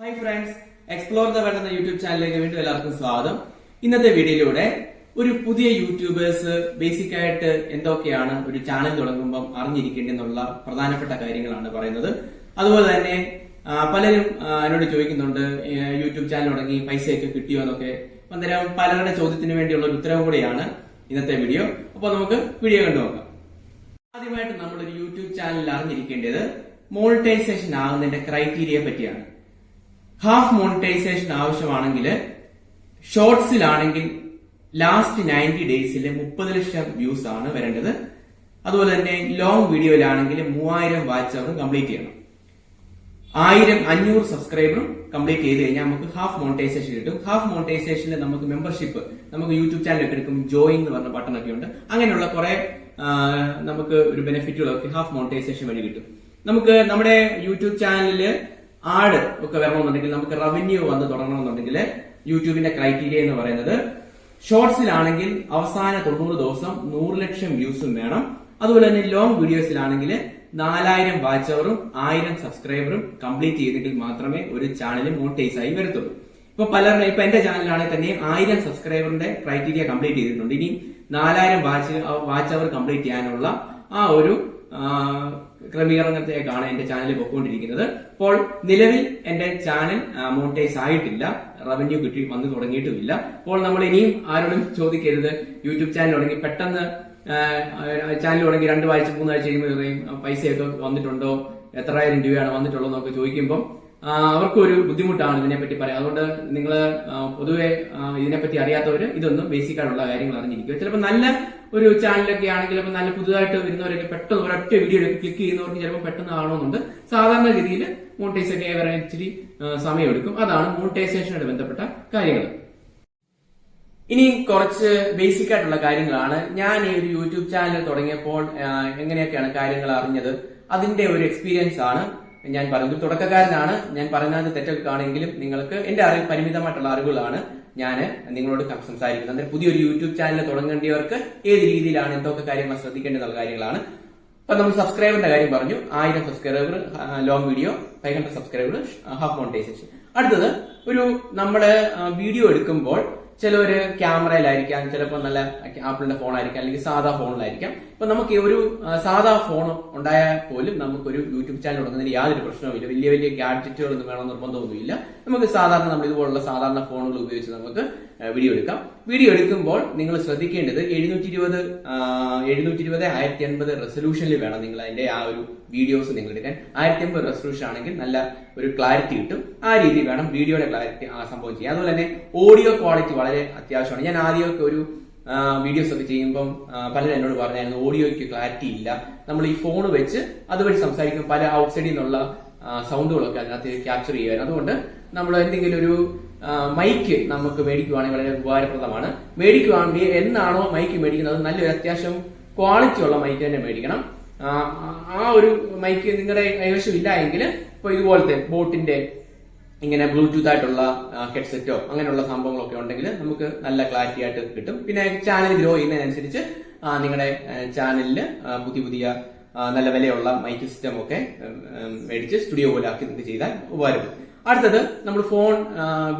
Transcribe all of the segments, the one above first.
Hi friends explore the world എന്ന YouTube ചാനലിലേക്ക് വീണ്ടും എല്ലാവർക്കും സ്വാഗതം. ഇന്നത്തെ വീഡിയോയിലൂടെ ഒരു പുതിയ യൂട്യൂബേഴ്സ് ബേസിക് ആയിട്ട് എന്തൊക്കെയാണ് ഒരു ചാനൽ തുടങ്ങുമ്പം അറിഞ്ഞിരിക്കേണ്ടെന്നുള്ള പ്രധാനപ്പെട്ട കാര്യങ്ങളാണ് പറയുന്നത്. അതുപോലെ തന്നെ പലരും എന്നോട് ചോദിക്കുന്നുണ്ട് യൂട്യൂബ് ചാനൽ തുടങ്ങി പൈസയൊക്കെ കിട്ടിയോ എന്നൊക്കെ. അന്നേരം പലരുടെ ചോദ്യത്തിന് വേണ്ടിയുള്ള ഒരു ഉത്തരവും കൂടിയാണ് ഇന്നത്തെ വീഡിയോ. അപ്പോൾ നമുക്ക് വീഡിയോ കണ്ടു നോക്കാം. ആദ്യമായിട്ട് നമ്മൾ ഒരു യൂട്യൂബ് ചാനലിൽ അറിഞ്ഞിരിക്കേണ്ടത് മോണിറ്റൈസേഷൻ ആകുന്നതിന്റെ ക്രൈറ്റീരിയയെ പറ്റിയാണ്. ഹാഫ് മോണിറ്റൈസേഷൻ ആവശ്യമാണെങ്കിൽ ഷോർട്സിലാണെങ്കിൽ ലാസ്റ്റ് നയന്റി ഡേയ്സിൽ മുപ്പത് ലക്ഷം വ്യൂസ് ആണ് വരേണ്ടത്. അതുപോലെ തന്നെ ലോങ് വീഡിയോയിലാണെങ്കിൽ മൂവായിരം വാച്ച് അവർ കംപ്ലീറ്റ് ചെയ്യണം. ആയിരം അഞ്ഞൂറ് സബ്സ്ക്രൈബറും കംപ്ലീറ്റ് ചെയ്ത് കഴിഞ്ഞാൽ നമുക്ക് ഹാഫ് മോണിറ്റൈസേഷൻ കിട്ടും. ഹാഫ് മോണിറ്റൈസേഷനിൽ നമുക്ക് മെമ്പർഷിപ്പ് നമുക്ക് യൂട്യൂബ് ചാനലൊക്കെ എടുക്കും. ജോയിൻ എന്ന് പറഞ്ഞ ബട്ടൺ ഒക്കെ ഉണ്ട്. അങ്ങനെയുള്ള കുറെ നമുക്ക് ഒരു ബെനിഫിറ്റുകളൊക്കെ ഹാഫ് മോണിറ്റൈസേഷൻ വഴി കിട്ടും. നമുക്ക് നമ്മുടെ യൂട്യൂബ് ചാനലിൽ ആഡ് ഒക്കെ വരണമെന്നുണ്ടെങ്കിൽ നമുക്ക് റവന്യൂ വന്ന് തുടങ്ങണമെന്നുണ്ടെങ്കിൽ യൂട്യൂബിന്റെ ക്രൈറ്റീരിയ എന്ന് പറയുന്നത് ഷോർട്സിലാണെങ്കിൽ അവസാന തൊണ്ണൂറ് ദിവസം നൂറ് ലക്ഷം വ്യൂസും വേണം. അതുപോലെ തന്നെ ലോങ് വീഡിയോസിലാണെങ്കിൽ നാലായിരം വാച്ച് അവറും ആയിരം സബ്സ്ക്രൈബറും കംപ്ലീറ്റ് ചെയ്തെങ്കിൽ മാത്രമേ ഒരു ചാനൽ മോണിറ്റൈസ് ആയി വരത്തുള്ളൂ. ഇപ്പൊ പലരുടെ ഇപ്പൊ എന്റെ ചാനലാണെങ്കിൽ തന്നെ ആയിരം സബ്സ്ക്രൈബറിന്റെ ക്രൈറ്റീരിയ കംപ്ലീറ്റ് ചെയ്തിട്ടുണ്ട്. ഇനി നാലായിരം വാച്ച് വാച്ച് അവർ കംപ്ലീറ്റ് ചെയ്യാനുള്ള ആ ഒരു ആ, ക്രമീകരണത്തേക്കാണ് എന്റെ ചാനൽ പൊയ്ക്കൊണ്ടിരിക്കുന്നത്. അപ്പോൾ നിലവിൽ എന്റെ ചാനൽ മോണിറ്റൈസ് ആയിട്ടില്ല. റവന്യൂ കിട്ടി വന്നു തുടങ്ങിയിട്ടുമില്ല. അപ്പോൾ നമ്മൾ ഇനിയും ആരോടും ചോദിക്കരുത്. യൂട്യൂബ് ചാനൽ തുടങ്ങി പെട്ടെന്ന് ചാനൽ തുടങ്ങി രണ്ടു ആഴ്ച മൂന്നാഴ്ച കഴിയുമ്പോൾ പൈസയൊക്കെ വന്നിട്ടുണ്ടോ? എത്രായിരം രൂപയാണ് വന്നിട്ടുള്ളതെന്നൊക്കെ ചോദിക്കുമ്പോൾ അവർക്കൊരു ബുദ്ധിമുട്ടാണ് ഇതിനെപ്പറ്റി പറയാം അതുകൊണ്ട് നിങ്ങൾ പൊതുവെ ഇതിനെപ്പറ്റി അറിയാത്തവർ ഇതൊന്നും ബേസിക് ആയിട്ടുള്ള കാര്യങ്ങൾ അറിഞ്ഞിരിക്കുക. ചിലപ്പോൾ നല്ല ഒരു ചാനലൊക്കെ ആണെങ്കിൽ ഇപ്പൊ നല്ല പുതുതായിട്ട് വരുന്നവരൊക്കെ പെട്ടെന്ന് ഒരൊറ്റ വീഡിയോ എടുത്ത് ക്ലിക്ക് ചെയ്യുന്നവർക്ക് ചിലപ്പോൾ പെട്ടെന്ന് കാണുന്നുണ്ട്. സാധാരണ രീതിയിൽ മോണിറ്റൈസേഷൻ വരാൻ ഇച്ചിരി സമയമെടുക്കും. അതാണ് മോണിറ്റൈസേഷനോട് ബന്ധപ്പെട്ട കാര്യങ്ങൾ. ഇനി കുറച്ച് ബേസിക് ആയിട്ടുള്ള കാര്യങ്ങളാണ്. ഞാൻ ഈ ഒരു യൂട്യൂബ് ചാനൽ തുടങ്ങിയപ്പോൾ എങ്ങനെയൊക്കെയാണ് കാര്യങ്ങൾ അറിഞ്ഞത്? അതിന്റെ ഒരു എക്സ്പീരിയൻസ് ആണ്. ഞാൻ പറഞ്ഞു തുടക്കക്കാരനാണ്. ഞാൻ പറയുന്നത് തെറ്റൊക്കെ നിങ്ങൾക്ക് എന്റെ അറിവ് പരിമിതമായിട്ടുള്ള അറിവുകളാണ്. ഞാൻ നിങ്ങളോട് സംസാരിക്കുന്നത്. അന്നേരം പുതിയൊരു യൂട്യൂബ് ചാനൽ തുടങ്ങേണ്ടിയവർക്ക് ഏത് രീതിയിലാണ് എന്തൊക്കെ കാര്യങ്ങൾ ശ്രദ്ധിക്കേണ്ടതുള്ള കാര്യങ്ങളാണ്. അപ്പൊ നമ്മൾ സബ്സ്ക്രൈബറിന്റെ കാര്യം പറഞ്ഞു. ആയിരം subscriber long video five hundred subscriber half monetization അടുത്തത് ഒരു നമ്മുടെ വീഡിയോ എടുക്കുമ്പോൾ ചിലവര് ക്യാമറയിലായിരിക്കാം ചിലപ്പോൾ നല്ല ആപ്പിളിന്റെ ഫോണായിരിക്കാം അല്ലെങ്കിൽ സാധാ ഫോണിലായിരിക്കാം ഇപ്പൊ നമുക്ക് ഒരു സാധാ ഫോൺ ഉണ്ടായാൽ പോലും നമുക്കൊരു യൂട്യൂബ് ചാനൽ തുടങ്ങുന്നതിന് യാതൊരു പ്രശ്നവുമില്ല. വലിയ വലിയ ഗാഡ്ജറ്റുകളൊന്നും വേണം നിർബന്ധമൊന്നുമില്ല. നമുക്ക് സാധാരണ നമ്മൾ ഇതുപോലുള്ള സാധാരണ ഫോണുകൾ ഉപയോഗിച്ച് നമുക്ക് വീഡിയോ എടുക്കാം. വീഡിയോ എടുക്കുമ്പോൾ നിങ്ങൾ ശ്രദ്ധിക്കേണ്ടത് എഴുന്നൂറ്റി ഇരുപത് എഴുന്നൂറ്റി ഇരുപത് ആയിരത്തി അൻപത് റെസൊല്യൂഷനിൽ വേണം നിങ്ങൾ അതിന്റെ ആ ഒരു വീഡിയോസ് നിങ്ങൾ എടുക്കാൻ. ആയിരത്തി അൻപത് റെസൊല്യൂഷൻ ആണെങ്കിൽ നല്ല ഒരു ക്ലാരിറ്റി കിട്ടും. ആ രീതി വേണം വീഡിയോയുടെ ക്ലാരിറ്റി ആ സംഭവം ചെയ്യാം അതുപോലെ തന്നെ ഓഡിയോ ക്വാളിറ്റി വളരെ അത്യാവശ്യമാണ്. ഞാൻ ആദ്യമൊക്കെ ഒരു വീഡിയോസ് ഒക്കെ ചെയ്യുമ്പം പലരും എന്നോട് പറഞ്ഞായിരുന്നു ഓഡിയോയ്ക്ക് ക്ലാരിറ്റി ഇല്ല. നമ്മൾ ഈ ഫോൺ വെച്ച് അതുവഴി സംസാരിക്കും. പല ഔട്ട്സൈഡിൽ നിന്നുള്ള സൗണ്ടുകളൊക്കെ അതിനകത്ത് ക്യാപ്ചർ ചെയ്യുമായിരുന്നു അതുകൊണ്ട് നമ്മൾ എന്തെങ്കിലും ഒരു മൈക്ക് നമുക്ക് മേടിക്കുവാണെങ്കിൽ വളരെ ഉപകാരപ്രദമാണ്. മേടിക്കുവാണെങ്കിൽ എന്നാണോ മൈക്ക് മേടിക്കുന്നത്? നല്ലൊരു അത്യാവശ്യം ക്വാളിറ്റി ഉള്ള മൈക്ക് തന്നെ മേടിക്കണം. ആ ഒരു മൈക്ക് നിങ്ങളുടെ കൈവശം ഇല്ല എങ്കിൽ ഇപ്പൊ ഇതുപോലത്തെ ബോട്ടിന്റെ ഇങ്ങനെ ബ്ലൂടൂത്ത് ആയിട്ടുള്ള ഹെഡ്സെറ്റോ അങ്ങനെയുള്ള സംഭവങ്ങളൊക്കെ ഉണ്ടെങ്കിൽ നമുക്ക് നല്ല ക്ലാരിറ്റി ആയിട്ട് കിട്ടും. പിന്നെ ചാനൽ ഗ്രോ ചെയ്യുന്നതിനനുസരിച്ച് നിങ്ങളുടെ ചാനലിൽ പുതിയ പുതിയ നല്ല വിലയുള്ള മൈക്ക് സിസ്റ്റം ഒക്കെ മേടിച്ച് സ്റ്റുഡിയോ പോലെ ആക്കി നിങ്ങൾക്ക് ചെയ്താൽ ഉപകാരപ്പെടും. അടുത്തത് നമ്മൾ ഫോൺ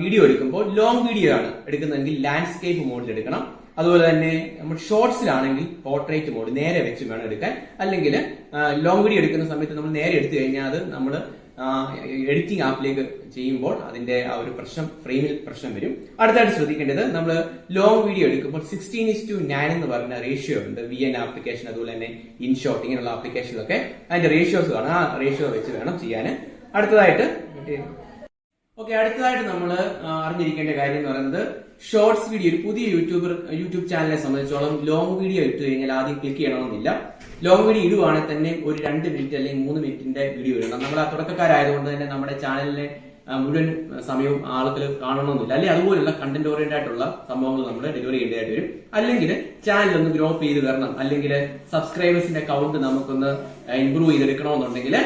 വീഡിയോ എടുക്കുമ്പോൾ ലോങ് വീഡിയോ ആണ് എടുക്കുന്നതെങ്കിൽ ലാൻഡ്സ്കേപ്പ് മോഡിൽ എടുക്കണം. അതുപോലെ തന്നെ നമ്മൾ ഷോർട്സിലാണെങ്കിൽ പോർട്രേറ്റ് മോഡ് നേരെ വെച്ച് വേണം എടുക്കാൻ. അല്ലെങ്കിൽ ലോങ് വീഡിയോ എടുക്കുന്ന സമയത്ത് നമ്മൾ നേരെ എടുത്തു കഴിഞ്ഞാൽ അത് നമ്മൾ എഡിറ്റിംഗ് ആപ്പിലേക്ക് ചെയ്യുമ്പോൾ അതിന്റെ ആ ഒരു പ്രശ്നം ഫ്രെയിമിൽ പ്രശ്നം വരും. അടുത്തായിട്ട് ശ്രദ്ധിക്കേണ്ടത് നമ്മൾ ലോങ് വീഡിയോ എടുക്കുമ്പോൾ സിക്സ്റ്റീൻ ഇസ് ടു നയൻ എന്ന് പറയുന്ന റേഷ്യോ ഉണ്ട്. വി എൻ ആപ്ലിക്കേഷൻ അതുപോലെ തന്നെ ഇൻഷോട്ട് ഇങ്ങനെയുള്ള ആപ്ലിക്കേഷനിലൊക്കെ അതിന്റെ റേഷ്യോസ് കാണും. ആ റേഷ്യോ വെച്ച് വേണം ചെയ്യാൻ. അടുത്തതായിട്ട് ഓക്കെ അടുത്തതായിട്ട് നമ്മൾ അറിഞ്ഞിരിക്കേണ്ട കാര്യം എന്ന് പറയുന്നത് ഷോർട്സ് വീഡിയോ ഒരു പുതിയ യൂട്യൂബർ യൂട്യൂബ് ചാനലിനെ സംബന്ധിച്ചോളം ലോങ് വീഡിയോ ഇട്ട് കഴിഞ്ഞാൽ ആദ്യം ക്ലിക്ക് ചെയ്യണമെന്നില്ല. ലോങ് വീഡിയോ ഇടുവാണെങ്കിൽ തന്നെ ഒരു രണ്ട് മിനിറ്റ് അല്ലെങ്കിൽ മൂന്ന് മിനിറ്റിന്റെ വീഡിയോ ഇടണം. നമ്മൾ ആ തുടക്കക്കാരായതുകൊണ്ട് തന്നെ നമ്മുടെ ചാനലിനെ മുഴുവൻ സമയവും ആളുകൾ കാണണമെന്നില്ല. അല്ലെങ്കിൽ അതുപോലുള്ള കണ്ടന്റ് ഓറിയന്റഡ് ആയിട്ടുള്ള സംഭവങ്ങൾ നമ്മൾ ഡെലിവറി ചെയ്യേണ്ടതായിട്ട് വരും. അല്ലെങ്കിൽ ചാനൽ ഒന്ന് ഗ്രോ ചെയ്ത് തരണം അല്ലെങ്കിൽ സബ്സ്ക്രൈബേഴ്സിന്റെ കൗണ്ട് നമുക്കൊന്ന് ഇംപ്രൂവ് ചെയ്തെടുക്കണമെന്നുണ്ടെങ്കിൽ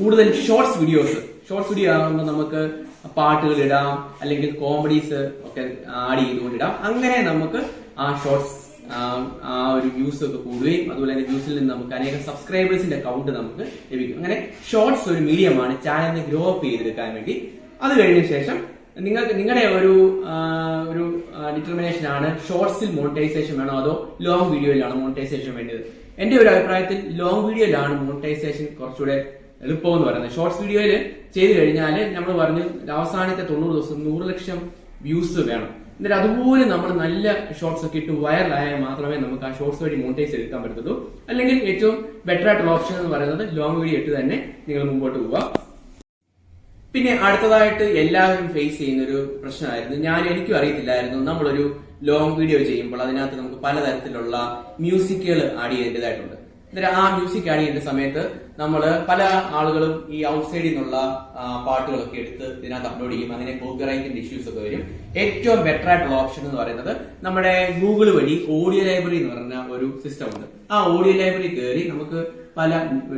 കൂടുതൽ ഷോർട്സ് വീഡിയോസ് ഷോർട്സ് വീഡിയോ ആകുമ്പോൾ നമുക്ക് പാട്ടുകൾ ഇടാം അല്ലെങ്കിൽ കോമഡീസ് ഒക്കെ ആഡ് ചെയ്തുകൊണ്ട് ഇടാം അങ്ങനെ നമുക്ക് ആ ഷോർട്സ് ആ, ഒരു വ്യൂസ് ഒക്കെ കൂടുകയും അതുപോലെ തന്നെ വ്യൂസിൽ നിന്ന് നമുക്ക് അനേകം സബ്സ്ക്രൈബേഴ്സിന്റെ കൗണ്ട് നമുക്ക് ലഭിക്കും. അങ്ങനെ ഷോർട്സ് ഒരു മീഡിയമാണ് ചാനലിനെ ഗ്രോ അപ്പ് ചെയ്തെടുക്കാൻ വേണ്ടി. അത് കഴിഞ്ഞ ശേഷം നിങ്ങൾക്ക് നിങ്ങളുടെ ഒരു ഒരു ഡിറ്റർമിനേഷൻ ആണ് ഷോർട്സിൽ മോണിറ്റൈസേഷൻ വേണോ? അതോ ലോങ് വീഡിയോയിലാണ് മോണിറ്റൈസേഷൻ വേണ്ടത്? എന്റെ ഒരു അഭിപ്രായത്തിൽ ലോങ് വീഡിയോയിലാണ് മോണിറ്റൈസേഷൻ കുറച്ചുകൂടെ എളുപ്പം എന്ന് പറയുന്നത്. ഷോർട്സ് വീഡിയോയിൽ ചെയ്ത് കഴിഞ്ഞാൽ നമ്മൾ പറഞ്ഞു അവസാനത്തെ തൊണ്ണൂറ് ദിവസം നൂറ് ലക്ഷം വ്യൂസ് വേണം. എന്നിട്ട് അതുപോലെ നമ്മൾ നല്ല ഷോർട്സ് ഒക്കെ ഇട്ട് വൈറലായാൽ മാത്രമേ നമുക്ക് ആ ഷോർട്സ് വഴി മോണിറ്റൈസ് എടുക്കാൻ പറ്റത്തുള്ളൂ. അല്ലെങ്കിൽ ഏറ്റവും ബെറ്റർ ആയിട്ടുള്ള ഓപ്ഷൻ എന്ന് പറയുന്നത് ലോങ് വീഡിയോ ഇട്ട് തന്നെ നിങ്ങൾ മുമ്പോട്ട് പോവാം പിന്നെ അടുത്തതായിട്ട് എല്ലാവരും ഫേസ് ചെയ്യുന്ന ഒരു പ്രശ്നമായിരുന്നു. ഞാൻ എനിക്കും അറിയത്തില്ലായിരുന്നു. നമ്മളൊരു ലോങ് വീഡിയോ ചെയ്യുമ്പോൾ അതിനകത്ത് നമുക്ക് പലതരത്തിലുള്ള മ്യൂസിക്കുകൾ ആഡ് ചെയ്യേണ്ടതായിട്ടുണ്ട് അന്നേരം ആ മ്യൂസിക് ആഡ് ചെയ്യുന്ന സമയത്ത് നമ്മൾ പല ആളുകളും ഈ ഔട്ട്സൈഡിൽ നിന്നുള്ള പാട്ടുകളൊക്കെ എടുത്ത് ഇതിനകത്ത് അപ്ലോഡ് ചെയ്യും. അങ്ങനെ കോപ്പിറൈറ്റിന്റെ ഇഷ്യൂസ് ഒക്കെ വരും. ഏറ്റവും ബെറ്റർ ആയിട്ടുള്ള ഓപ്ഷൻ എന്ന് പറയുന്നത് നമ്മുടെ ഗൂഗിൾ വഴി ഓഡിയോ ലൈബ്രറി എന്ന് പറഞ്ഞ ഒരു സിസ്റ്റം ഉണ്ട്. ആ ഓഡിയോ ലൈബ്രറി കയറി നമുക്ക് പല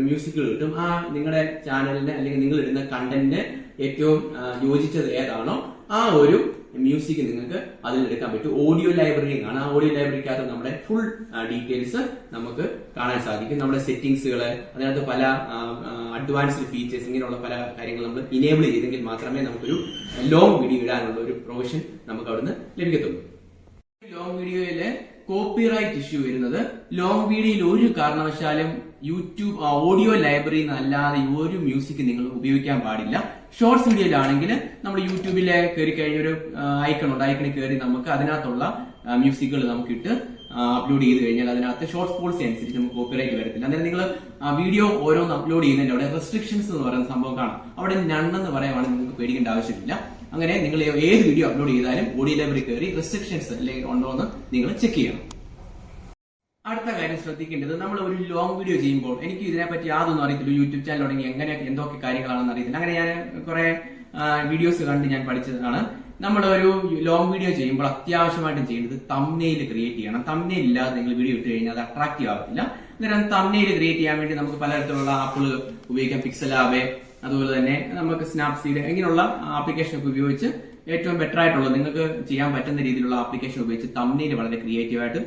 മ്യൂസിക്കുകൾ കിട്ടും. ആ നിങ്ങളുടെ ചാനലിന് അല്ലെങ്കിൽ നിങ്ങൾ ഇടുന്ന കണ്ടന്റിന് ഏറ്റവും യോജിച്ചത് ഏതാണോ ആ ഒരു മ്യൂസിക് നിങ്ങൾക്ക് അതിൽ എടുക്കാൻ പറ്റും ഓഡിയോ ലൈബ്രറി ആണ് ആ ഓഡിയോ ലൈബ്രറിക്കകത്ത് നമ്മുടെ ഫുൾ ഡീറ്റെയിൽസ് നമുക്ക് കാണാൻ സാധിക്കും. നമ്മുടെ സെറ്റിംഗ്സുകൾ അതിനകത്ത് പല അഡ്വാൻസ്ഡ് ഫീച്ചേഴ്സ് ഇങ്ങനെയുള്ള പല കാര്യങ്ങൾ നമ്മൾ ഇനേബിൾ ചെയ്തെങ്കിൽ മാത്രമേ നമുക്കൊരു ലോങ് വീഡിയോ ഇടാനുള്ള ഒരു പ്രൊവിഷൻ നമുക്ക് അവിടുന്ന് ലഭിക്കത്തുള്ളൂ. ലോങ് വീഡിയോയിൽ കോപ്പിറൈറ്റ് ഇഷ്യൂ വരുന്നത് ലോങ് വീഡിയോയിൽ ഒരു കാരണവശാലും യൂട്യൂബ് ഓഡിയോ ലൈബ്രറിയിൽ നിന്ന് അല്ലാതെ ഒരു മ്യൂസിക് നിങ്ങൾ ഉപയോഗിക്കാൻ പാടില്ല. ഷോർട്സ് വീഡിയോയിലാണെങ്കിൽ നമ്മൾ യൂട്യൂബിലെ കയറി കഴിഞ്ഞ ഒരു ഐക്കൺ ഉണ്ട്. ഐക്കണിൽ കയറി നമുക്ക് അതിനകത്തുള്ള മ്യൂസിക്കുകൾ നമുക്ക് ഇട്ട് അപ്ലോഡ് ചെയ്ത് കഴിഞ്ഞാൽ അതിനകത്ത് ഷോർട്സ് പോളിസി അനുസരിച്ച് നമുക്ക് കോപ്പിറൈറ്റ് വരത്തില്ല. അന്നേരം നിങ്ങൾ വീഡിയോ ഓരോന്ന് അപ്ലോഡ് ചെയ്യുന്നതിന്റെ അവിടെ റെസ്ട്രിക്ഷൻസ് എന്ന് പറയുന്ന സംഭവം കാണാം. അവിടെ നണ്ണെന്ന് പറയുവാണെങ്കിൽ നിങ്ങൾക്ക് പേടിക്കേണ്ട ആവശ്യമില്ല. അങ്ങനെ നിങ്ങൾ ഏത് വീഡിയോ അപ്ലോഡ് ചെയ്താലും ഓഡിയോ ലൈബ്രറി കയറി റെസ്ട്രിക്ഷൻസ് അല്ലെങ്കിൽ ഉണ്ടോ എന്ന് നിങ്ങൾ ചെക്ക് ചെയ്യണം. അടുത്ത കാര്യം ശ്രദ്ധിക്കേണ്ടത് നമ്മൾ ഒരു ലോങ് വീഡിയോ ചെയ്യുമ്പോൾ എനിക്ക് ഇതിനെപ്പറ്റി യാതൊന്നും അറിയത്തില്ല. യൂട്യൂബ് ചാനൽ തുടങ്ങി എങ്ങനെ എന്തൊക്കെ കാര്യങ്ങളാണെന്ന് അറിയത്തില്ല. അങ്ങനെ ഞാൻ കുറെ വീഡിയോസ് കണ്ട് ഞാൻ പഠിച്ചതാണ്. നമ്മൾ ഒരു ലോങ് വീഡിയോ ചെയ്യുമ്പോൾ അത്യാവശ്യമായിട്ടും ചെയ്യേണ്ടത് തമ്നെയിൽ ക്രിയേറ്റ് ചെയ്യണം. തമ്നെയിൽ ഇല്ലാതെ നിങ്ങൾ വീഡിയോ ഇട്ട് കഴിഞ്ഞാൽ അത് അട്രാക്റ്റീവ് ആവത്തില്ല അന്നേരം തമ്നെയിൽ ക്രിയേറ്റ് ചെയ്യാൻ വേണ്ടി നമുക്ക് പലതരത്തിലുള്ള ആപ്പുകൾ ഉപയോഗിക്കാം. പിക്സൽ ആവേ അതുപോലെ തന്നെ നമുക്ക് സ്നാപ്സീഡ് ഇങ്ങനെയുള്ള ആപ്ലിക്കേഷൻ ഒക്കെ ഉപയോഗിച്ച് ഏറ്റവും ബെറ്റർ ആയിട്ടുള്ളത്. നിങ്ങൾക്ക് ചെയ്യാൻ പറ്റുന്ന രീതിയിലുള്ള ആപ്ലിക്കേഷൻ ഉപയോഗിച്ച് തമ്മിൽ വളരെ ക്രിയേറ്റീവ് ആയിട്ട്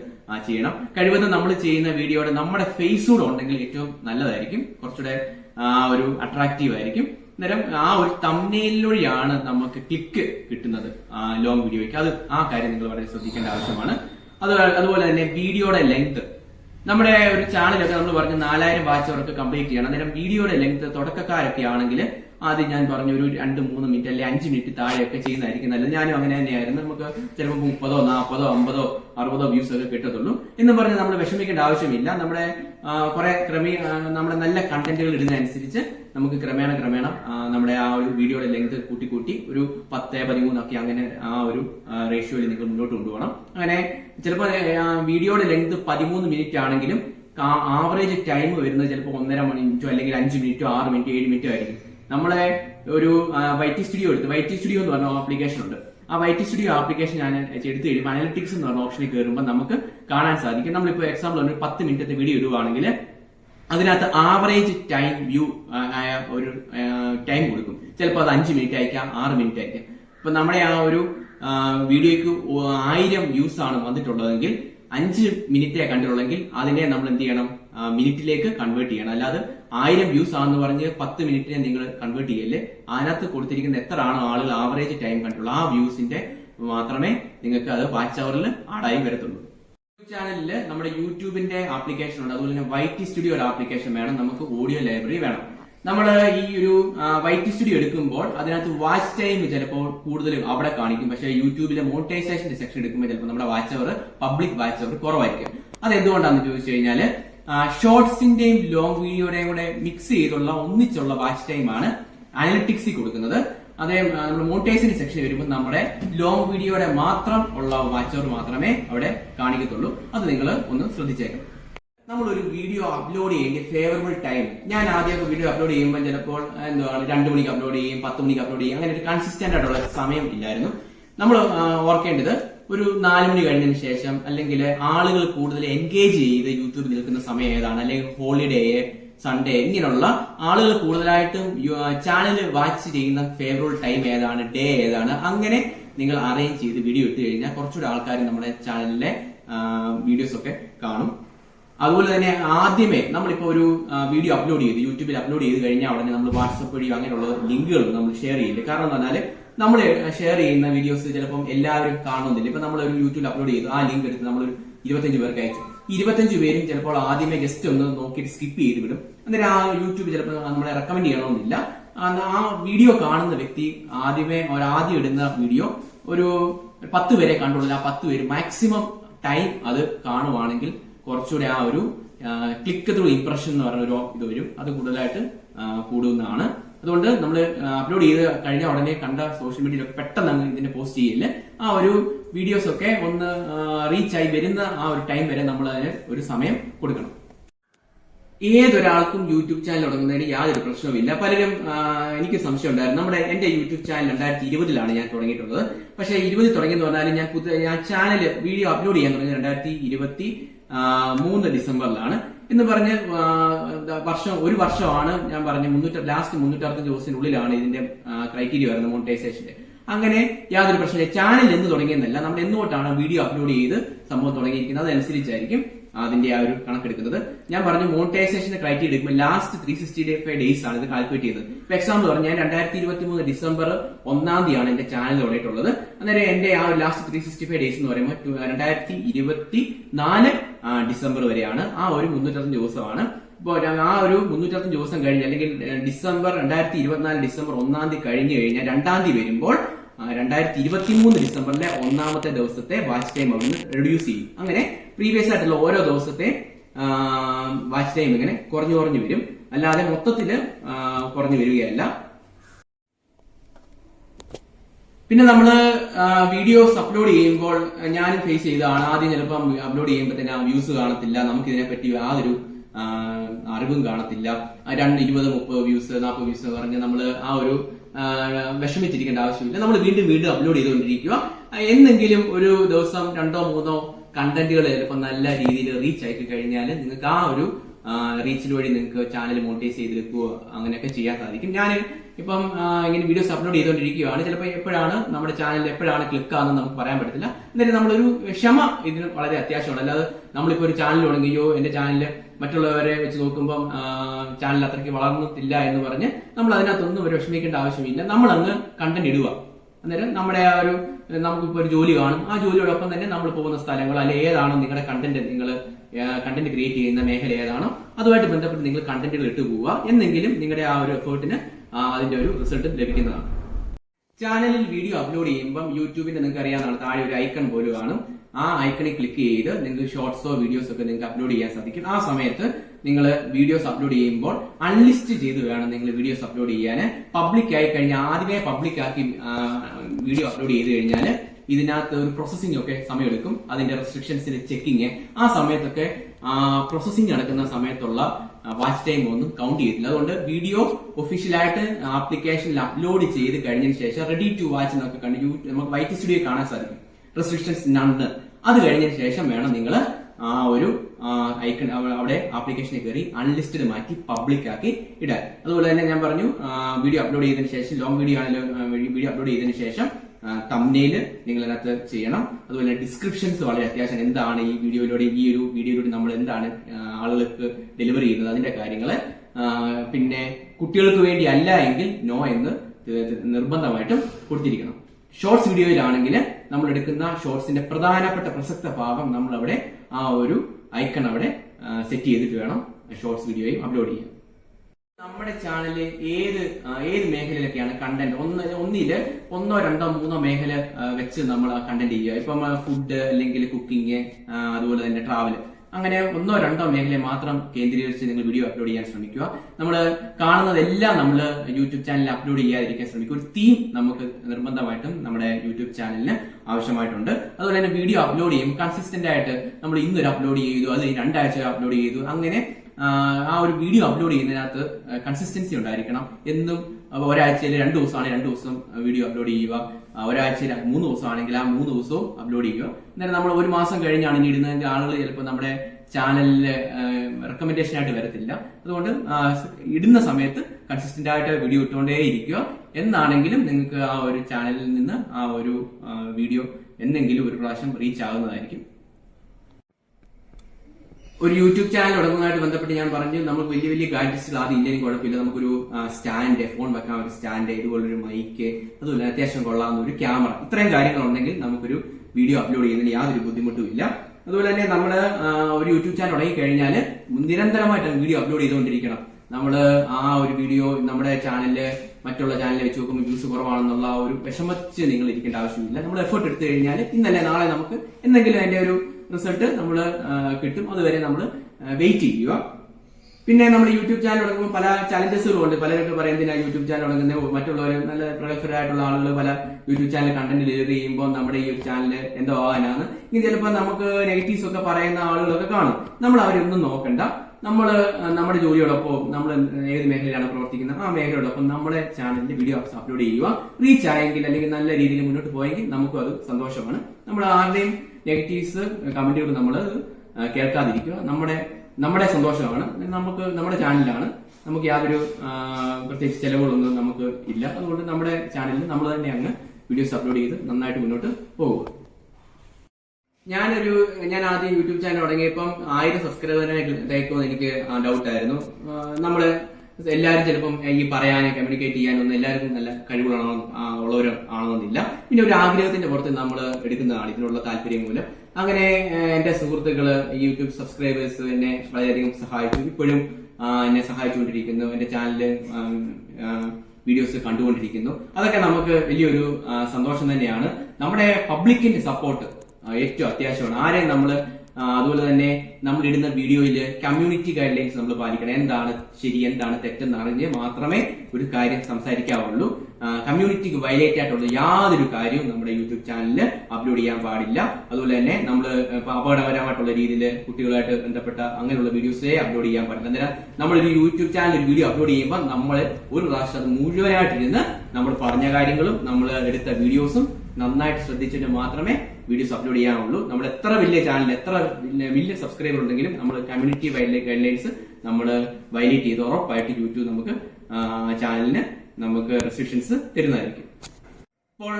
ചെയ്യണം. കഴിവതും നമ്മൾ ചെയ്യുന്ന വീഡിയോയുടെ നമ്മുടെ ഫേസ് കൂടെ ഉണ്ടെങ്കിൽ ഏറ്റവും നല്ലതായിരിക്കും. കുറച്ചുകൂടെ ഒരു അട്രാക്റ്റീവ് ആയിരിക്കും. നേരം ആ ഒരു തമ്മിലൂടെയാണ് നമുക്ക് ക്ലിക്ക് കിട്ടുന്നത് ആ ലോങ് വീഡിയോയ്ക്ക് അത് ആ കാര്യം നിങ്ങൾ വളരെ ശ്രദ്ധിക്കേണ്ട ആവശ്യമാണ്. അത് അതുപോലെ തന്നെ വീഡിയോയുടെ ലെങ്ത് നമ്മുടെ ഒരു ചാനലൊക്കെ നമ്മൾ പറഞ്ഞു നാലായിരം വാച്ചവർക്ക് കംപ്ലീറ്റ് ചെയ്യണം. അന്നേരം വീഡിയോയുടെ ലെങ്ത് തുടക്കക്കാരൊക്കെ ആണെങ്കിൽ ആദ്യം ഞാൻ പറഞ്ഞു ഒരു രണ്ട് മൂന്ന് മിനിറ്റ് അല്ലെങ്കിൽ അഞ്ച് മിനിറ്റ് താഴെയൊക്കെ ചെയ്യുന്നതായിരിക്കും നല്ലത്. ഞാനും അങ്ങനെ തന്നെയായിരുന്നു. നമുക്ക് ചിലപ്പോൾ മുപ്പതോ നാൽപ്പതോ അമ്പതോ അറുപതോ വ്യൂസ് ഒക്കെ കിട്ടത്തുള്ളൂ. എന്ന് പറഞ്ഞ് നമ്മൾ വിഷമിക്കേണ്ട ആവശ്യമില്ല. നമ്മുടെ കുറെ ക്രമീ നമ്മുടെ നല്ല കണ്ടന്റുകൾ ഇടുന്നതനുസരിച്ച് നമുക്ക് ക്രമേണ ക്രമേണ നമ്മുടെ ആ ഒരു വീഡിയോയുടെ ലെങ്ത് കൂട്ടി കൂട്ടി ഒരു പത്ത് പതിമൂന്നൊക്കെ അങ്ങനെ ആ ഒരു റേഷ്യോയിൽ നിങ്ങൾ മുന്നോട്ട് കൊണ്ടുപോകണം. അങ്ങനെ ചിലപ്പോൾ വീഡിയോയുടെ ലെങ്ത് പതിമൂന്ന് മിനിറ്റ് ആണെങ്കിലും ആവറേജ് ടൈം വരുന്നത് ചിലപ്പോൾ ഒന്നര മണിറ്റോ അല്ലെങ്കിൽ അഞ്ച് മിനിറ്റോ ആറ് മിനിറ്റോ ഏഴ് മിനിറ്റോ ആയിരിക്കും. നമ്മളെ ഒരു വൈറ്റി സ്റ്റുഡിയോ എടുത്ത് വൈറ്റി സ്റ്റുഡിയോ എന്ന് പറഞ്ഞ ആപ്ലിക്കേഷൻ ഉണ്ട്. ആ വൈറ്റി സ്റ്റുഡിയോ ആപ്ലിക്കേഷൻ ഞാൻ എടുത്തു കഴിയുമ്പോൾ അനലിറ്റിക്സ് എന്ന് പറഞ്ഞ ഓപ്ഷനിൽ കയറുമ്പോൾ നമുക്ക് കാണാൻ സാധിക്കും. നമ്മളിപ്പോൾ എക്സാമ്പിൾ ഒരു പത്ത് മിനിറ്റത്തെ വീഡിയോ ഇടുവാണെങ്കിൽ അതിനകത്ത് ആവറേജ് ടൈം വ്യൂ ആയ ഒരു ടൈം കൊടുക്കും. ചിലപ്പോൾ അത് അഞ്ച് മിനിറ്റ് ആയിരിക്കാം ആറ് മിനിറ്റ് ആയിരിക്കാം. ഇപ്പൊ നമ്മുടെ ആ ഒരു വീഡിയോയ്ക്ക് ആയിരം വ്യൂസ് ആണ് വന്നിട്ടുള്ളതെങ്കിൽ അഞ്ച് മിനിറ്റേ കണ്ടിട്ടുള്ളെങ്കിൽ അതിനെ നമ്മൾ എന്ത് ചെയ്യണം? മിനിറ്റിലേക്ക് കൺവേർട്ട് ചെയ്യണം. അല്ലാതെ ആയിരം വ്യൂസ് ആണെന്ന് പറഞ്ഞ് പത്ത് മിനിറ്റിനെ നിങ്ങൾ കൺവേർട്ട് ചെയ്യല്ലേ? അതിനകത്ത് കൊടുത്തിരിക്കുന്ന എത്ര ആണോ ആളുകൾ ആവറേജ് ടൈം കണ്ടുള്ളൂ ആ വ്യൂസിന്റെ മാത്രമേ നിങ്ങൾക്ക് അത് വാച്ച് അവറിൽ ആഡായി വരത്തുള്ളൂ. ചാനലിൽ നമ്മുടെ യൂട്യൂബിന്റെ ആപ്ലിക്കേഷൻ ഉണ്ട്. അതുപോലെ തന്നെ വൈറ്റി ഒരു ആപ്ലിക്കേഷൻ വേണം. നമുക്ക് ഓഡിയോ ലൈബ്രറി വേണം. നമ്മൾ ഈ ഒരു വൈറ്റി സ്റ്റുഡിയോ എടുക്കുമ്പോൾ അതിനകത്ത് വാച്ച് ടൈം ചിലപ്പോൾ കൂടുതൽ അവിടെ കാണിക്കും. പക്ഷേ യൂട്യൂബിലെ മോണിറ്റൈസേഷന്റെ സെക്ഷൻ എടുക്കുമ്പോൾ ചിലപ്പോൾ നമ്മുടെ watch hour public watch hour കുറവായിരിക്കും. അത് എന്തുകൊണ്ടാണെന്ന് ചോദിച്ചു കഴിഞ്ഞാൽ ഷോർട്സിന്റെയും ലോങ് വീഡിയോയുടെയും കൂടെ മിക്സ് ചെയ്തുള്ള ഒന്നിച്ചുള്ള വാച്ച് ടൈമാണ് അനലിറ്റിക്സിൽ കൊടുക്കുന്നത്. അതേ നമ്മൾ മോട്ടേഴ്സിന് സെക്ഷൻ വരുമ്പോൾ നമ്മുടെ ലോങ് വീഡിയോയുടെ മാത്രം ഉള്ള വാച്ചർ മാത്രമേ അവിടെ കാണിക്കത്തുള്ളൂ. അത് നിങ്ങൾ ഒന്ന് ശ്രദ്ധിച്ചേക്കണം. ഒരു വീഡിയോ അപ്ലോഡ് ചെയ്യേണ്ട ഫേവറബിൾ ടൈം ഞാൻ ആദ്യമൊക്കെ വീഡിയോ അപ്ലോഡ് ചെയ്യുമ്പോൾ ചിലപ്പോൾ എന്താണ് രണ്ടു മണിക്ക് അപ്ലോഡ് ചെയ്യും പത്ത് മണിക്ക് അപ്ലോഡ് ചെയ്യും അങ്ങനെ ഒരു കൺസിസ്റ്റന്റ് ആയിട്ടുള്ള സമയം ഇല്ലായിരുന്നു. നമ്മൾ ഓർക്കേണ്ടത് ഒരു നാല് മണി കഴിഞ്ഞതിന് ശേഷം അല്ലെങ്കിൽ ആളുകൾ കൂടുതൽ എൻഗേജ് ചെയ്ത് യൂട്യൂബിൽ നിൽക്കുന്ന സമയം ഏതാണ്? അല്ലെങ്കിൽ ഹോളിഡേ സൺഡേ ഇങ്ങനെയുള്ള ആളുകൾ കൂടുതലായിട്ടും ചാനൽ വാച്ച് ചെയ്യുന്ന ഫേവറബിൾ ടൈം ഏതാണ്? ഡേ ഏതാണ്? അങ്ങനെ നിങ്ങൾ അറേഞ്ച് ചെയ്ത് വീഡിയോ ഇട്ട് കഴിഞ്ഞാൽ കുറച്ചുകൂടെ ആൾക്കാർ നമ്മുടെ ചാനലിലെ വീഡിയോസ് ഒക്കെ കാണും. അതുപോലെ തന്നെ ആദ്യമേ നമ്മളിപ്പോ ഒരു വീഡിയോ അപ്ലോഡ് ചെയ്ത്. യൂട്യൂബിൽ അപ്ലോഡ് ചെയ്ത് കഴിഞ്ഞാൽ ഉടനെ നമ്മൾ വാട്സപ്പ് വഴിയോ അങ്ങനെയുള്ള ലിങ്കുകൾ നമ്മൾ ഷെയർ ചെയ്യില്ല? കാരണം എന്ന് പറഞ്ഞാൽ നമ്മൾ ഷെയർ ചെയ്യുന്ന വീഡിയോസ് ചിലപ്പം എല്ലാവരും കാണുന്നില്ല ഇപ്പൊ നമ്മൾ ഒരു യൂട്യൂബിൽ അപ്ലോഡ് ചെയ്തു. ആ ലിങ്ക് എടുത്ത് നമ്മൾ ഇരുപത്തഞ്ച് പേർക്ക് അയച്ചു. ഇരുപത്തഞ്ച് പേരും ചിലപ്പോൾ ആദ്യമേ ജസ്റ്റ് ഒന്ന് നോക്കിയിട്ട് സ്കിപ്പ് ചെയ്ത് വിടും. അന്നേരം ആ യൂട്യൂബ് ചിലപ്പോൾ നമ്മളെ റെക്കമെൻഡ് ചെയ്യണമെന്നില്ല. ആ വീഡിയോ കാണുന്ന വ്യക്തി ആദ്യമേ ഒരു ആദ്യം ഇടുന്ന വീഡിയോ ഒരു പത്ത് പേരെ കണ്ടുള്ള. ആ പത്ത് പേര് മാക്സിമം ടൈം അത് കാണുവാണെങ്കിൽ കുറച്ചുകൂടെ ആ ഒരു ക്ലിക്ക് ത്രൂ ഇംപ്രഷൻ എന്ന് പറഞ്ഞ ഒരു ഇത് വരും. അത് കൂടുതലായിട്ട് കൂടുന്നതാണ്. അതുകൊണ്ട് നമ്മൾ അപ്ലോഡ് ചെയ്ത് കഴിഞ്ഞ ഉടനെ കണ്ട സോഷ്യൽ മീഡിയയിലൊക്കെ പെട്ടെന്ന് അങ്ങ് ഇതിനെ പോസ്റ്റ് ചെയ്യില്ല ആ ഒരു വീഡിയോസ് ഒക്കെ ഒന്ന് റീച്ച് ആയി വരുന്ന ആ ഒരു ടൈം വരെ നമ്മൾ അതിന് ഒരു സമയം കൊടുക്കണം. ഏതൊരാൾക്കും യൂട്യൂബ് ചാനൽ തുടങ്ങുന്നതിന് യാതൊരു പ്രശ്നവുമില്ല. പലരും എനിക്ക് സംശയം ഉണ്ടായിരുന്നു. നമ്മുടെ എന്റെ യൂട്യൂബ് ചാനൽ രണ്ടായിരത്തി ഇരുപതിലാണ് ഞാൻ തുടങ്ങിയിട്ടുള്ളത്. പക്ഷെ ഇരുപതിൽ തുടങ്ങിയെന്ന് പറഞ്ഞാൽ ഞാൻ പുതിയ ഞാൻ ചാനൽ വീഡിയോ അപ്ലോഡ് ചെയ്യാൻ തുടങ്ങിയത് രണ്ടായിരത്തി ഇരുപത്തി മൂന്ന് ഡിസംബറിലാണ്. എന്ന് പറഞ്ഞ് വർഷം ഒരു വർഷമാണ് ഞാൻ പറഞ്ഞ മുന്നൂറ്റി ലാസ്റ്റ് മുന്നൂറ്റി അറുപത്തഞ്ച് ദിവസത്തിനുള്ളിലാണ് ഇതിന്റെ ക്രൈറ്റീരിയ വരുന്നത് മോണിറ്റൈസേഷന്റെ അങ്ങനെ യാതൊരു പ്രശ്നമില്ല. ചാനൽ എന്ന് തുടങ്ങിയെന്നല്ല. നമ്മൾ എന്തുകൊണ്ടാണ് വീഡിയോ അപ്ലോഡ് ചെയ്ത് സംഭവം തുടങ്ങിയിരിക്കുന്നത്. അതനുസരിച്ചായിരിക്കും. അതിന്റെ ആ ഒരു കണക്കെടുക്കുന്നത്. ഞാൻ പറഞ്ഞു മോണിറ്റൈസേഷൻ ക്രൈറ്റീരിയ എടുക്കുമ്പോൾ last three sixty five days ആണ് ഇത് കാൽക്കുലേറ്റ് ചെയ്തത്. ഇപ്പൊ എക്സാമ്പിൾ പറഞ്ഞു ഞാൻ രണ്ടായിരത്തി ഇരുപത്തി മൂന്ന് ഡിസംബർ ഒന്നാം തീയതിയാണ് എന്റെ ചാനൽ തുടങ്ങിയിട്ടുള്ളത്. അന്നേരം എന്റെ ആ last three sixty five days എന്ന് പറയുമ്പോൾ രണ്ടായിരത്തി ഇരുപത്തി നാല് ഡിസംബർ വരെയാണ്. ആ ഒരു മുന്നൂറ്റഞ്ച് ദിവസമാണ്. ഇപ്പോൾ ആ ഒരു മുന്നൂറ്റഞ്ച് ദിവസം കഴിഞ്ഞ് അല്ലെങ്കിൽ ഡിസംബർ രണ്ടായിരത്തി ഇരുപത്തിനാല് ഡിസംബർ ഒന്നാം തീയതി കഴിഞ്ഞ് കഴിഞ്ഞാൽ രണ്ടാം തീയതി വരുമ്പോൾ രണ്ടായിരത്തി ഇരുപത്തി മൂന്ന് ഡിസംബറിലെ ഒന്നാമത്തെ ദിവസത്തെ വാച്ച് ടൈം അവിടുന്ന് റെഡ്യൂസ് ചെയ്യും. അങ്ങനെ പ്രീവിയസ് ആയിട്ടുള്ള ഓരോ ദിവസത്തെ വാച്ച് ടൈം ഇങ്ങനെ കുറഞ്ഞു കുറഞ്ഞു വരും. അല്ലാതെ മൊത്തത്തിൽ കുറഞ്ഞു വരികയല്ല. പിന്നെ നമ്മൾ വീഡിയോസ് അപ്ലോഡ് ചെയ്യുമ്പോൾ ഞാനും ഫേസ് ചെയ്തതാണ്. ആദ്യം ചിലപ്പം അപ്ലോഡ് ചെയ്യുമ്പോൾ തന്നെ വ്യൂസ് കാണത്തില്ല. നമുക്ക് ഇതിനെ പറ്റി യാതൊരു അറിവും കാണത്തില്ല. രണ്ട് ഇരുപത് മുപ്പത് വ്യൂസ് നാൽപ്പത് വ്യൂസ് പറഞ്ഞ് നമ്മൾ ആ ഒരു വിഷമിച്ചിരിക്കേണ്ട ആവശ്യമില്ല. നമ്മൾ വീണ്ടും വീണ്ടും അപ്ലോഡ് ചെയ്തുകൊണ്ടിരിക്കുക. എന്തെങ്കിലും ഒരു ദിവസം രണ്ടോ മൂന്നോ കണ്ടന്റുകൾ ചിലപ്പോൾ നല്ല രീതിയിൽ റീച്ച് ആക്കി കഴിഞ്ഞാൽ നിങ്ങൾക്ക് ആ ഒരു റീച്ചിൽ വഴി നിങ്ങൾക്ക് ചാനൽ മോണിറ്റൈസ് ചെയ്തെടുക്കുകയോ അങ്ങനെയൊക്കെ ചെയ്യാൻ സാധിക്കും. ഞാൻ ഇപ്പം ഇങ്ങനെ വീഡിയോസ് അപ്ലോഡ് ചെയ്തുകൊണ്ടിരിക്കുകയാണ്. ചിലപ്പോൾ എപ്പോഴാണ് നമ്മുടെ ചാനലിൽ എപ്പോഴാണ് ക്ലിക്ക് ആകുന്നത് നമുക്ക് പറയാൻ പറ്റത്തില്ല. എന്നാലും നമ്മളൊരു ക്ഷമ ഇതിന് വളരെ അത്യാവശ്യമാണ്. അല്ലാതെ നമ്മളിപ്പോൾ ഒരു ചാനൽ തുടങ്ങിയോ എന്റെ ചാനലിൽ മറ്റുള്ളവരെ വെച്ച് നോക്കുമ്പം ചാനൽ അത്രയ്ക്ക് വളർന്നിട്ടില്ല എന്ന് പറഞ്ഞ് നമ്മൾ അതിനകത്തൊന്നും ഒരു വിഷമിക്കേണ്ട ആവശ്യമില്ല. നമ്മൾ അങ്ങ് കണ്ടന്റ് ഇടുക. അന്നേരം നമ്മുടെ ആ ഒരു നമുക്കിപ്പോൾ ഒരു ജോലി കാണും. ആ ജോലിയോടൊപ്പം തന്നെ നമ്മൾ പോകുന്ന സ്ഥലങ്ങൾ അല്ലെങ്കിൽ ഏതാണോ നിങ്ങളുടെ കണ്ടന്റ് നിങ്ങൾ കണ്ടന്റ് ക്രിയേറ്റ് ചെയ്യുന്ന മേഖല ഏതാണോ അതുമായിട്ട് ബന്ധപ്പെട്ട് നിങ്ങൾ കണ്ടന്റുകൾ ഇട്ട് പോവുക എന്നെങ്കിലും നിങ്ങളുടെ ആ ഒരു എഫേർട്ടിന് അതിന്റെ ഒരു റിസൾട്ട് ലഭിക്കുന്നതാണ്. ചാനലിൽ വീഡിയോ അപ്ലോഡ് ചെയ്യുമ്പം യൂട്യൂബിന്റെ നിങ്ങൾക്ക് അറിയാവുന്ന താഴെ ഒരു ഐക്കൺ പോലും കാണും. ആ ഐക്കണിൽ ക്ലിക്ക് ചെയ്ത് നിങ്ങൾക്ക് ഷോർട്സോ വീഡിയോസോ ഒക്കെ നിങ്ങൾക്ക് അപ്ലോഡ് ചെയ്യാൻ സാധിക്കും. ആ സമയത്ത് നിങ്ങൾ വീഡിയോസ് അപ്ലോഡ് ചെയ്യുമ്പോൾ അൺലിസ്റ്റ് ചെയ്ത് വേണം നിങ്ങൾ വീഡിയോസ് അപ്ലോഡ് ചെയ്യാൻ പബ്ലിക് ആയി കഴിഞ്ഞാൽ ആദ്യമേ പബ്ലിക് ആക്കി വീഡിയോ അപ്ലോഡ് ചെയ്ത് കഴിഞ്ഞാൽ ഇതിനകത്ത് ഒരു പ്രോസസ്സിംഗ് ഒക്കെ സമയമെടുക്കും. അതിന്റെ റെസ്ട്രിക്ഷൻസിന്റെ ചെക്കിങ് ആ സമയത്തൊക്കെ പ്രോസസ്സിംഗ് നടക്കുന്ന സമയത്തുള്ള വാച്ച് ടൈം ഒന്നും കൗണ്ട് ചെയ്തിട്ടില്ല. അതുകൊണ്ട് വീഡിയോ ഒഫീഷ്യലായിട്ട് ആപ്ലിക്കേഷനിൽ അപ്ലോഡ് ചെയ്ത് കഴിഞ്ഞതിന് ശേഷം റെഡി ടു വാച്ച് എന്നൊക്കെ കണ്ട്. നമുക്ക് വൈറ്റ് സ്റ്റുഡിയോ കാണാൻ സാധിക്കും. റെസ്ട്രിക്ഷൻസ് നണ്ട് അത് കഴിഞ്ഞതിന് ശേഷം വേണം നിങ്ങൾ ആ ഒരു ഐക്കൺ അവിടെ ആപ്ലിക്കേഷനിൽ കയറി അൺലിസ്റ്റഡ് മാറ്റി പബ്ലിക് ആക്കി ഇടാൻ. അതുപോലെ തന്നെ ഞാൻ പറഞ്ഞു വീഡിയോ അപ്ലോഡ് ചെയ്തതിനു ശേഷം ലോങ് വീഡിയോ ആണെങ്കിലും വീഡിയോ അപ്ലോഡ് ചെയ്തതിനു ശേഷം തമ്നെയിൽ നിങ്ങൾ അതിനകത്ത് ചെയ്യണം. അതുപോലെ ഡിസ്ക്രിപ്ഷൻസ് വളരെ അത്യാവശ്യം. എന്താണ് ഈ വീഡിയോയിലൂടെ ഈ ഒരു വീഡിയോയിലൂടെ നമ്മൾ എന്താണ് ആളുകൾക്ക് ഡെലിവറി ചെയ്യുന്നത് അതിന്റെ കാര്യങ്ങൾ പിന്നെ കുട്ടികൾക്ക് വേണ്ടി അല്ല എങ്കിൽ നോ എന്ന് നിർബന്ധമായിട്ടും കൊടുത്തിരിക്കണം. ഷോർട്സ് വീഡിയോയിലാണെങ്കിൽ നമ്മൾ എടുക്കുന്ന ഷോർട്സിന്റെ പ്രധാനപ്പെട്ട പ്രസക്ത ഭാഗം നമ്മൾ അവിടെ ആ ഒരു ഐക്കൺ അവിടെ സെറ്റ് ചെയ്തിട്ട് വേണം ഷോർട്സ് വീഡിയോയും അപ്ലോഡ് ചെയ്യാൻ. നമ്മുടെ ചാനലിൽ ഏത് ഏത് മേഖലയിലൊക്കെയാണ് കണ്ടന്റ് ഒന്ന് ഒന്നിൽ ഒന്നോ രണ്ടോ മൂന്നോ മേഖല വെച്ച് നമ്മൾ കണ്ടന്റ് ചെയ്യുക. ഇപ്പം ഫുഡ് അല്ലെങ്കിൽ കുക്കിംഗ് അതുപോലെ തന്നെ ട്രാവൽ അങ്ങനെ ഒന്നോ രണ്ടോ മേഖലയെ മാത്രം കേന്ദ്രീകരിച്ച് നിങ്ങൾ വീഡിയോ അപ്ലോഡ് ചെയ്യാൻ ശ്രമിക്കുക. നമ്മൾ കാണുന്നതെല്ലാം നമ്മൾ യൂട്യൂബ് ചാനലിൽ അപ്ലോഡ് ചെയ്യാതിരിക്കാൻ ശ്രമിക്കുക. ഒരു തീം നമുക്ക് നിർബന്ധമായിട്ടും നമ്മുടെ യൂട്യൂബ് ചാനലിന് ആവശ്യമായിട്ടുണ്ട്. അതുപോലെ തന്നെ വീഡിയോ അപ്ലോഡ് ചെയ്യും. കൺസിസ്റ്റന്റ് ആയിട്ട് നമ്മൾ ഇന്നൊരു അപ്ലോഡ് ചെയ്തു അത് രണ്ടാഴ്ച അപ്ലോഡ് ചെയ്തു. അങ്ങനെ ആ ഒരു വീഡിയോ അപ്ലോഡ് ചെയ്യുന്നതിനകത്ത് കൺസിസ്റ്റൻസി ഉണ്ടായിരിക്കണം. എന്നും ഒരാഴ്ചയിൽ രണ്ട് ദിവസമാണെങ്കിൽ രണ്ട് ദിവസം വീഡിയോ അപ്ലോഡ് ചെയ്യുക. ഒരാഴ്ചയിൽ മൂന്ന് ദിവസമാണെങ്കിൽ ആ മൂന്ന് ദിവസവും അപ്ലോഡ് ചെയ്യുക. എന്നാലും നമ്മൾ ഒരു മാസം കഴിഞ്ഞാണ് ഇനി ഇടുന്നതെങ്കിൽ ആളുകൾ ചിലപ്പോൾ നമ്മുടെ ചാനലിലെ റെക്കമെൻഡേഷൻ ആയിട്ട് വരത്തില്ല. അതുകൊണ്ട് ഇടുന്ന സമയത്ത് കൺസിസ്റ്റന്റ് ആയിട്ട് വീഡിയോ ഇട്ടുകൊണ്ടേ ഇരിക്കുക എന്നാണെങ്കിലും നിങ്ങൾക്ക് ആ ഒരു ചാനലിൽ നിന്ന് ആ ഒരു വീഡിയോ എന്തെങ്കിലും ഒരു പ്രാവശ്യം റീച്ച് ആകുന്നതായിരിക്കും. ഒരു യൂട്യൂബ് ചാനൽ തുടങ്ങുന്നതായിട്ട് ബന്ധപ്പെട്ട് ഞാൻ പറഞ്ഞു. നമുക്ക് വലിയ വലിയ ഗാഡ്ജറ്റ്സിൽ ആദ്യം ഇല്ലെങ്കിൽ കുഴപ്പമില്ല. നമുക്കൊരു സ്റ്റാൻഡ് ഫോൺ വെക്കാൻ ഒരു സ്റ്റാൻഡ് ഇതുപോലൊരു മൈക്ക് അതുപോലെ അത്യാവശ്യം കൊള്ളാവുന്ന ഒരു ക്യാമറ ഇത്രയും കാര്യങ്ങൾ ഉണ്ടെങ്കിൽ നമുക്കൊരു വീഡിയോ അപ്ലോഡ് ചെയ്യുന്നതിന് യാതൊരു ബുദ്ധിമുട്ടും ഇല്ല. അതുപോലെ തന്നെ നമ്മൾ ഒരു യൂട്യൂബ് ചാനൽ തുടങ്ങി കഴിഞ്ഞാൽ നിരന്തരമായിട്ട് വീഡിയോ അപ്ലോഡ് ചെയ്തുകൊണ്ടിരിക്കണം. നമ്മൾ ആ ഒരു വീഡിയോ നമ്മുടെ ചാനലിൽ മറ്റുള്ള ചാനലിൽ വെച്ച് നോക്കുമ്പോൾ വ്യൂസ് കുറവാണെന്നുള്ള ഒരു വിഷമച്ച് നിങ്ങൾ ഇരിക്കേണ്ട ആവശ്യമില്ല. നമ്മൾ എഫേർട്ട് എടുത്തു കഴിഞ്ഞാൽ ഇന്നല്ലേ നാളെ നമുക്ക് എന്തെങ്കിലും അതിന്റെ ഒരു റിസൾട്ട് നമ്മൾ കിട്ടും. അതുവരെ നമ്മൾ വെയിറ്റ് ചെയ്യുക. പിന്നെ നമ്മൾ യൂട്യൂബ് ചാനൽ തുടങ്ങുമ്പോൾ പല ചാലഞ്ചസുകളും ഉണ്ട്. പലരൊക്കെ പറയുന്നതിനാ യൂട്യൂബ് ചാനൽ തുടങ്ങുന്നത് മറ്റുള്ളവർ നല്ല പ്രഗത്ഭരായിട്ടുള്ള ആളുകൾ പല യൂട്യൂബ് ചാനൽ കണ്ടന്റ് ഡെലിവറി ചെയ്യുമ്പോൾ നമ്മുടെ ഈ ഒരു ചാനൽ എന്തോ ആകാനാണ്. ഇനി ചിലപ്പോൾ നമുക്ക് നെഗറ്റീവ്സ് ഒക്കെ പറയുന്ന ആളുകളൊക്കെ കാണും. നമ്മൾ അവരൊന്നും നോക്കണ്ട. നമ്മൾ നമ്മുടെ ജോലിയോടൊപ്പം നമ്മൾ ഏത് മേഖലയിലാണ് പ്രവർത്തിക്കുന്നത് ആ മേഖലയോടൊപ്പം നമ്മുടെ ചാനലിന്റെ വീഡിയോ അപ്ലോഡ് ചെയ്യുക. റീച്ച് ആയെങ്കിൽ അല്ലെങ്കിൽ നല്ല രീതിയിൽ മുന്നോട്ട് പോയെങ്കിൽ നമുക്കും അത് സന്തോഷമാണ്. നമ്മൾ ആരുടെയും നെഗറ്റീവ്സ് കമന്റുകൾ നമ്മൾ കേൾക്കാതിരിക്കുക. നമ്മുടെ നമ്മുടെ സന്തോഷമാണ്. നമുക്ക് നമ്മുടെ ചാനലാണ് നമുക്ക് യാതൊരു പ്രത്യേകിച്ച് ചെലവുകളൊന്നും നമുക്ക് ഇല്ല. അതുകൊണ്ട് നമ്മുടെ ചാനലിൽ നമ്മൾ തന്നെ അങ്ങ് വീഡിയോസ് അപ്ലോഡ് ചെയ്ത് നന്നായിട്ട് മുന്നോട്ട് പോകുക ഞാനൊരു ഞാൻ ആദ്യം യൂട്യൂബ് ചാനൽ തുടങ്ങിയപ്പം ആയിരം സബ്സ്ക്രൈബറിനെ തേക്കുമെന്ന് എനിക്ക് ഡൗട്ട് ആയിരുന്നു. നമ്മൾ എല്ലാവരും ചിലപ്പം ഈ പറയാനും കമ്മ്യൂണിക്കേറ്റ് ചെയ്യാനൊന്നും എല്ലാവർക്കും നല്ല കഴിവുകളാണോ ഉള്ളവരും ആണെന്നില്ല. പിന്നെ ഒരു ആഗ്രഹത്തിന്റെ പുറത്ത് നമ്മൾ എടുക്കുന്നതാണ് ഇതിനുള്ള താല്പര്യം മൂലം. അങ്ങനെ എന്റെ സുഹൃത്തുക്കൾ യൂട്യൂബ് സബ്സ്ക്രൈബേഴ്സ് എന്നെ വളരെയധികം സഹായിച്ചു. ഇപ്പോഴും എന്നെ സഹായിച്ചുകൊണ്ടിരിക്കുന്നു. എന്റെ ചാനൽ വീഡിയോസ് കണ്ടുകൊണ്ടിരിക്കുന്നു. അതൊക്കെ നമുക്ക് വലിയൊരു സന്തോഷം തന്നെയാണ്. നമ്മുടെ പബ്ലിക്കിന്റെ സപ്പോർട്ട് ഏറ്റവും അത്യാവശ്യമാണ്. ആരെയും നമ്മൾ അതുപോലെ തന്നെ നമ്മൾ ഇടുന്ന വീഡിയോയിൽ കമ്മ്യൂണിറ്റി ഗൈഡ് ലൈൻസ് നമ്മൾ പാലിക്കണം. എന്താണ് ശരി എന്താണ് തെറ്റെന്ന് അറിഞ്ഞ് മാത്രമേ ഒരു കാര്യം സംസാരിക്കാവുള്ളൂ. കമ്മ്യൂണിറ്റിക്ക് വയലേറ്റ് ആയിട്ടുള്ള യാതൊരു കാര്യവും നമ്മുടെ യൂട്യൂബ് ചാനലിൽ അപ്ലോഡ് ചെയ്യാൻ പാടില്ല. അതുപോലെ തന്നെ നമ്മൾ അപകടകരമായിട്ടുള്ള രീതിയിൽ കുട്ടികളുമായിട്ട് ബന്ധപ്പെട്ട അങ്ങനെയുള്ള വീഡിയോസേ അപ്ലോഡ് ചെയ്യാൻ പാടില്ല. അന്നേരം നമ്മളൊരു യൂട്യൂബ് ചാനൽ ഒരു വീഡിയോ അപ്ലോഡ് ചെയ്യുമ്പോൾ നമ്മൾ ഒരു പ്രാവശ്യം അത് മുഴുവനായിട്ടിരുന്ന് നമ്മൾ പറഞ്ഞ കാര്യങ്ങളും നമ്മൾ എടുത്ത വീഡിയോസും നന്നായിട്ട് ശ്രദ്ധിച്ചിട്ട് മാത്രമേ വീഡിയോസ് അപ്ലോഡ് ചെയ്യാനുള്ളൂ. നമ്മൾ എത്ര വലിയ ചാനൽ എത്ര വലിയ- സബ്സ്ക്രൈബർ ഉണ്ടെങ്കിലും നമ്മൾ കമ്മ്യൂണിറ്റി ഗൈഡ് ലൈൻസ് നമ്മൾ വയലേറ്റ് ചെയ്ത് ഉറപ്പായിട്ട് യൂട്യൂബ് നമുക്ക് ചാനലിന് നമുക്ക് റെസ്ട്രിക്ഷൻസ് തരുന്നതായിരിക്കും. അപ്പോൾ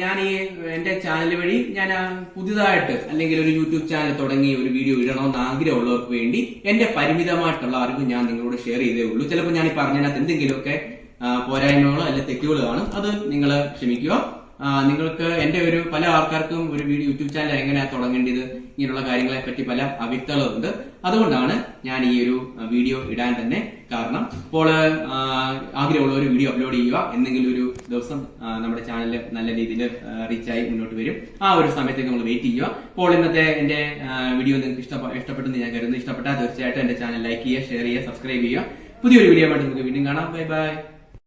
ഞാൻ ഈ എന്റെ ചാനൽ വഴി ഞാൻ പുതിയതായിട്ട് അല്ലെങ്കിൽ ഒരു യൂട്യൂബ് ചാനൽ തുടങ്ങി ഒരു വീഡിയോ ഇടണമെന്ന് ആഗ്രഹമുള്ളവർക്ക് വേണ്ടി എന്റെ പരിമിതമായിട്ടുള്ള അറിവ് ഞാൻ നിങ്ങളോട് ഷെയർ ചെയ്തേ ഉള്ളൂ. ചിലപ്പോൾ ഞാൻ ഈ പറഞ്ഞതിനകത്ത് എന്തെങ്കിലുമൊക്കെ പോരായ്മകളോ അല്ല തെറ്റുകളോ കാണും. അത് നിങ്ങൾ ക്ഷമിക്കുക. നിങ്ങൾക്ക് എന്റെ ഒരു പല ആൾക്കാർക്കും ഒരു വീഡിയോ യൂട്യൂബ് ചാനൽ എങ്ങനെയാണ് തുടങ്ങേണ്ടത് ഇങ്ങനെയുള്ള കാര്യങ്ങളെ പറ്റി പല അവിക്തകളുണ്ട് അതുകൊണ്ടാണ് ഞാൻ ഈ ഒരു വീഡിയോ ഇടാൻ തന്നെ കാരണം ഇപ്പോൾ ആഗ്രഹമുള്ള ഒരു വീഡിയോ അപ്ലോഡ് ചെയ്യുക. എന്തെങ്കിലും ഒരു ദിവസം നമ്മുടെ ചാനൽ നല്ല രീതിയിൽ റീച്ചായി മുന്നോട്ട് വരും. ആ ഒരു സമയത്തേക്ക് നമ്മൾ വെയിറ്റ് ചെയ്യുക. അപ്പോൾ ഇന്നത്തെ എന്റെ വീഡിയോ നിങ്ങൾക്ക് ഇഷ്ടപ്പെ ഇഷ്ടപ്പെട്ടെന്ന് ഞാൻ കരുതുന്നു. ഇഷ്ടപ്പെട്ടാൽ തീർച്ചയായിട്ടും എന്റെ ചാനൽ ലൈക്ക് ചെയ്യുക ഷെയർ ചെയ്യുക സബ്സ്ക്രൈബ് ചെയ്യുക. പുതിയൊരു വീഡിയോ ആയിട്ട് നമുക്ക് വീണ്ടും കാണാം. Bye bye